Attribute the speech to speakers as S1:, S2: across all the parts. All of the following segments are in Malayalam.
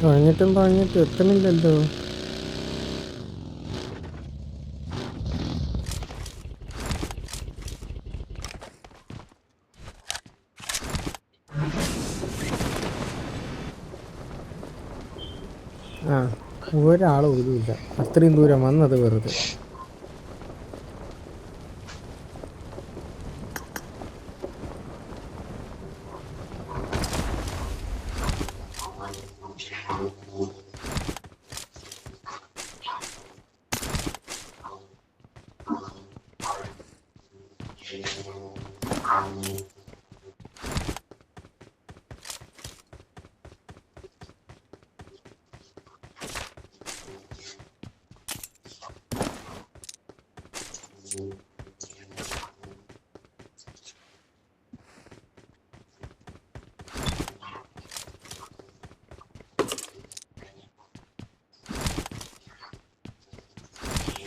S1: തുഴഞ്ഞിട്ടും തുഴഞ്ഞിട്ടും എത്തണില്ലല്ലോ ആ ഒരാൾ ഒന്നുമില്ല അത്രയും ദൂരം വന്നത് വെറുതെ.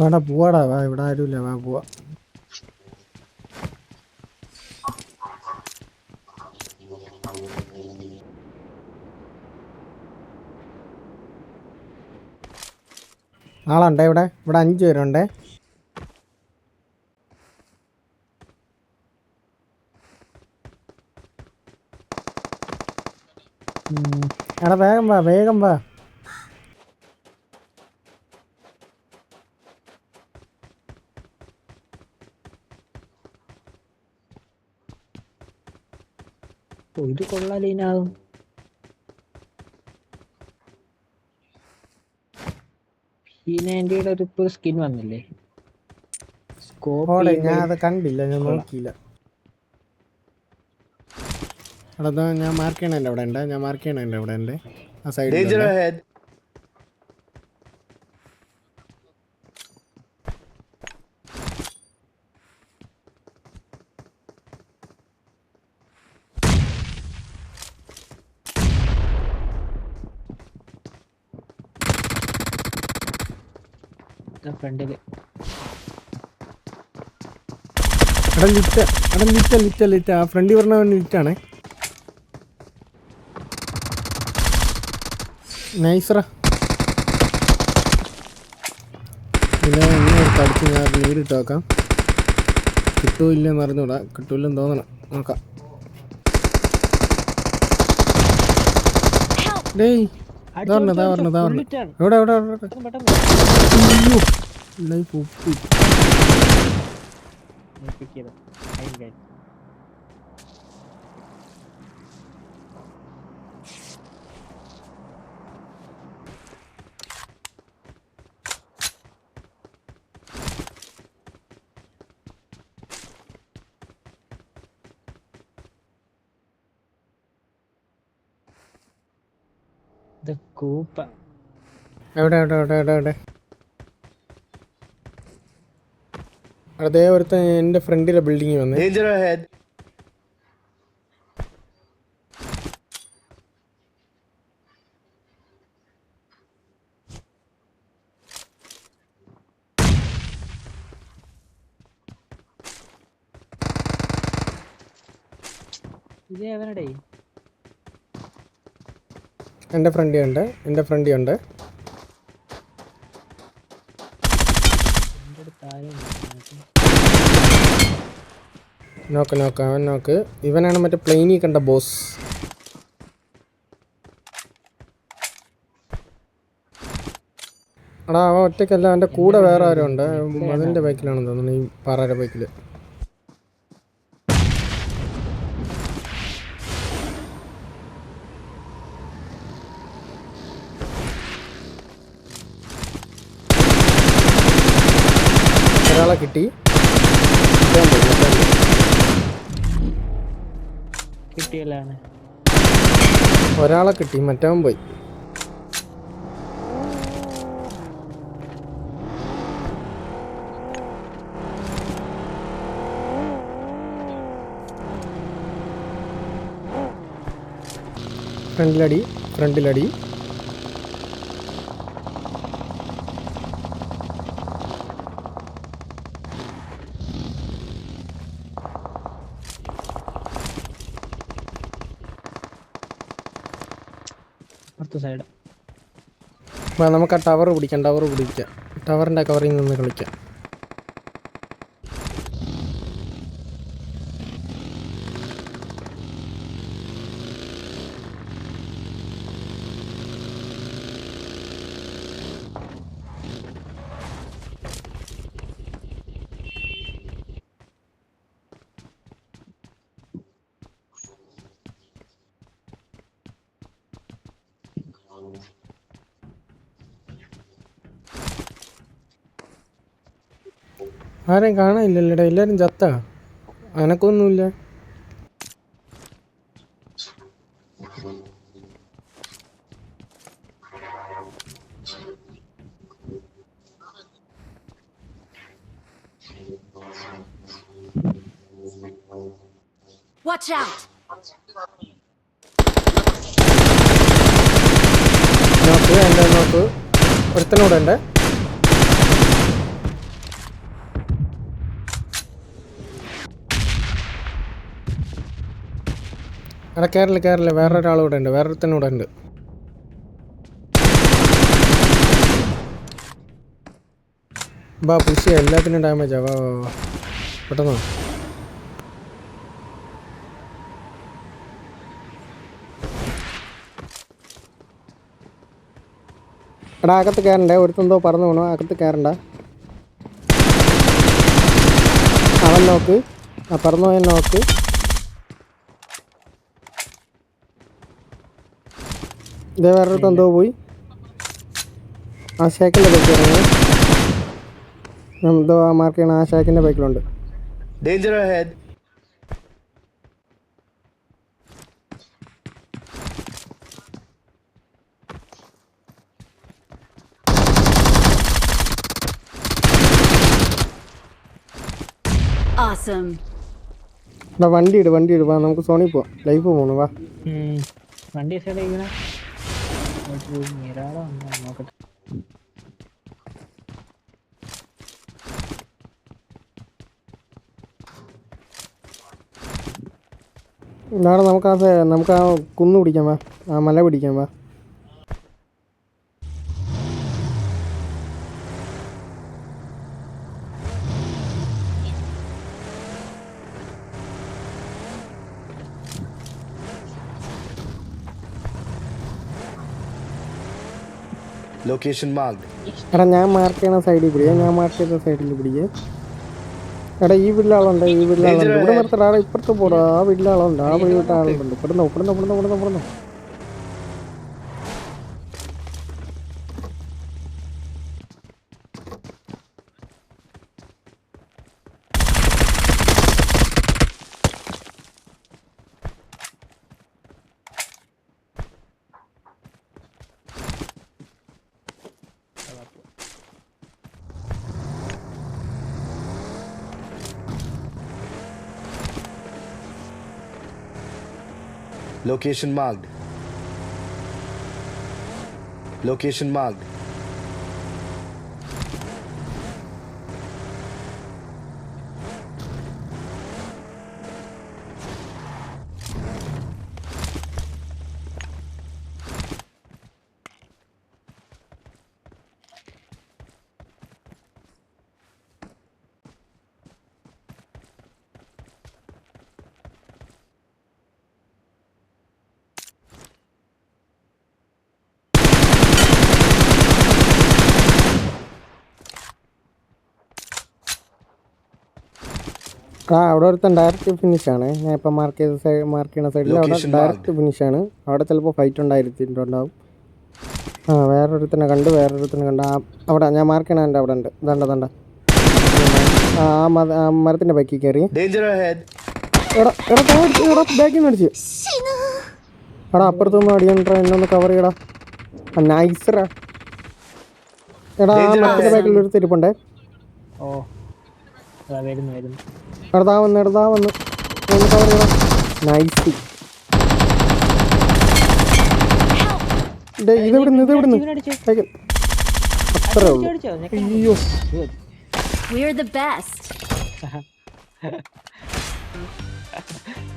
S1: വാടാ പോവാടാ. വാ ഇവിടെ ആരുമില്ല. വാ പോവാ. ആളുണ്ടേ ഇവിടെ? ഇവിടെ അഞ്ച് പേരുണ്ടേ. എടാ വേഗം വാ വേഗം വാ.
S2: ഇത് കൊള്ളാലീനാകും ഈ നയന്റിയുടെ ഒരു ഇപ്പോൾ സ്കിൻ വന്നില്ലേ?
S1: സ്കോപ്പ് ഞാൻ അത് കണ്ടില്ല ഞാൻ നോക്കിയില്ല. എടാ ഞാൻ മാർക്ക് ചെയ്യണതിന്റെ അവിടെ ഉണ്ട് ഞാൻ മാർക്ക് ചെയ്യണതിന്റെ അവിടെ ഉണ്ട് ആ സൈഡിൽ
S2: ഫ്രണ്ടിൽ.
S1: എടാ ലിറ്റ എടാ ലിറ്റ ലിറ്റ ലിറ്റ. ആ ഫ്രണ്ടിൽ പറഞ്ഞ ലിറ്റാണേ. നൈസറ ഇതിലെ എന്നെ അടിച്ച് ഞാൻ ലീഡ് ഇട്ട് വെക്കാം കിട്ടൂല്ലെന്ന് അറിഞ്ഞൂടാ. കിട്ടൂല്ലെന്ന് തോന്നണം. നോക്കാം. ഡേയ്. ലൈഫ്
S2: ഇത് കൂപ്പ
S1: എവിടെ എവിടെ എവിടെ എവിടെ എവിടെ? അതേ ഒരുത്തൻ എന്റെ ഫ്രണ്ടിലെ ബിൽഡിംഗ് വന്നേ.
S3: Danger ahead.
S2: ഇത് എവനടേ?
S1: എന്റെ ഫ്രണ്ടി ഉണ്ട് എന്റെ ഫ്രണ്ടി ഉണ്ട്. നോക്ക് നോക്ക് അവൻ നോക്ക്. ഇവനാണ് മറ്റേ പ്ലെയിനിൽ കണ്ട ബോസ് അടാ അവൻ ഒറ്റയ്ക്കല്ല അവന്റെ കൂടെ വേറെ ആരും ഉണ്ട്. അതിന്റെ ബൈക്കിലാണെന്ന് തോന്നുന്നു ഈ പാറയുടെ ബൈക്കിൽ ഒരാളെ കിട്ടി.
S2: കിട്ടിയല്ലാണ്.
S1: ഒരാളെ കിട്ടി മറ്റവൻ പോയി. ഫ്രണ്ടിലടി ഫ്രണ്ടിലടി.
S2: അപ്പുറത്തെ സൈഡ്
S1: നമുക്ക് ആ ടവർ പിടിക്കാം ടവർ പിടിക്കാം. ടവറിന്റെ കവറിൽ നിന്ന് കളിക്കാം. ആരെയും കാണാനില്ലല്ലേടാ എല്ലാരും ചത്ത? അനക്കൊന്നുമില്ല.
S3: Watch out!
S1: നോക്ക് എന്റെ നോക്ക്. ഒരുത്തനൂടെ ഉണ്ട്. എടാ കേരള കയറില്ല വേറൊരാളൂടെ ഉണ്ട്. വേറൊരുത്തനൂടെ ഉണ്ട്. ബാ പുഷ് എല്ലാത്തിനും ഡാമേജാ വാ വാ വാ. പെട്ടെന്ന്. എടാ അകത്ത് കയറണ്ടേ ഒരുത്തെന്തോ പറന്നു പോണോ അകത്ത് കയറണ്ട അവൻ നോക്ക്. ആ പറന്നു പോയാൽ നോക്ക്. ഇതേ വേറൊരു തന്തോ പോയി. ആ ഷേക്കിന്റെ ബൈക്ക് ഇറങ്ങി എന്തോ ആ മാർക്ക് ചെയ്യണ ആ ഷേക്കിന്റെ ബൈക്കിലുണ്ട്.
S3: Awesome.
S1: വണ്ടി ഇട് വണ്ടി ഇട്. വാ നമുക്ക് സോണി പോവാം. ലൈഫ് പോണു വാ.
S2: വണ്ടി നോക്കട്ടെ
S1: നാളെ നമുക്ക് ആ നമുക്ക് ആ കുന്ന് വാ. ആ മല പിടിക്കാം വാ.
S4: Location marked.
S1: എടാ ഞാൻ മാർക്ക് ചെയ്യണ സൈഡിൽ പിടിക്കുക ഞാൻ മാർക്ക് ചെയ്ത സൈഡിൽ പിടിക്കുക എടാ ഈ വീട്ടിലാളുണ്ട് ഈ വീട്ടിലാളുണ്ട്. ഇവിടെ നിർത്തടാ ഇപ്പുറത്ത് പോടാ. ആ വീട്ടിലാളുണ്ട് ആ വഴി വിട്ട ആളുണ്ട് ഇവിടുന്ന് ഇവിടുന്ന് ഇവിടുന്ന് ഇവിടുന്ന് ഇവിടുന്ന്.
S4: Location marked. Location marked.
S1: ആ അവിടെ ഒരുത്തൻ ഡയറക്റ്റ് ഫിനിഷ് ആണ്. ഞാൻ ഇപ്പം മാർക്ക് ചെയ്ത സൈഡ് മാർക്ക് ചെയ്യുന്ന സൈഡിൽ അവിടെ ഡയറക്റ്റ് ഫിനിഷ് ആണ്. അവിടെ ചിലപ്പോൾ ഫൈറ്റ് ഉണ്ടായിരുന്നിട്ടുണ്ടാവും ആ വേറൊരുത്തനെ കണ്ട് വേറൊരുത്തനെ കണ്ട്. ആ അവിടെ ഞാൻ മാർക്ക് ചെയ്യണ എന്റെ അവിടെ ഉണ്ട്. ദണ്ട ദണ്ട. ആ ആ മരത്തിന്റെ ബൈക്കിൽ കയറി ബാക്കിൽ നിന്ന് അടിച്ച് എടാ അപ്പുറത്തൊന്നും അടിയണ്ടാ എന്നൊന്ന് കവർ ചെയ്യടാ. ആ നൈസറാ എടാ ആ മരത്തിന്റെ ബാക്കിൽ ഒരു തിരിപ്പുണ്ടേ
S2: ഓ. വരുന്നു വരുന്നു.
S1: എടാ വന്ന് എടാ വന്ന്. നൈസ് ഇതെവിടുന്ന് ഇതെവിടുന്ന് സൈക്കിൾ അത്രേ ഉള്ളൂ.
S2: അടിച്ചോ
S1: അയ്യോ.
S3: We're the best.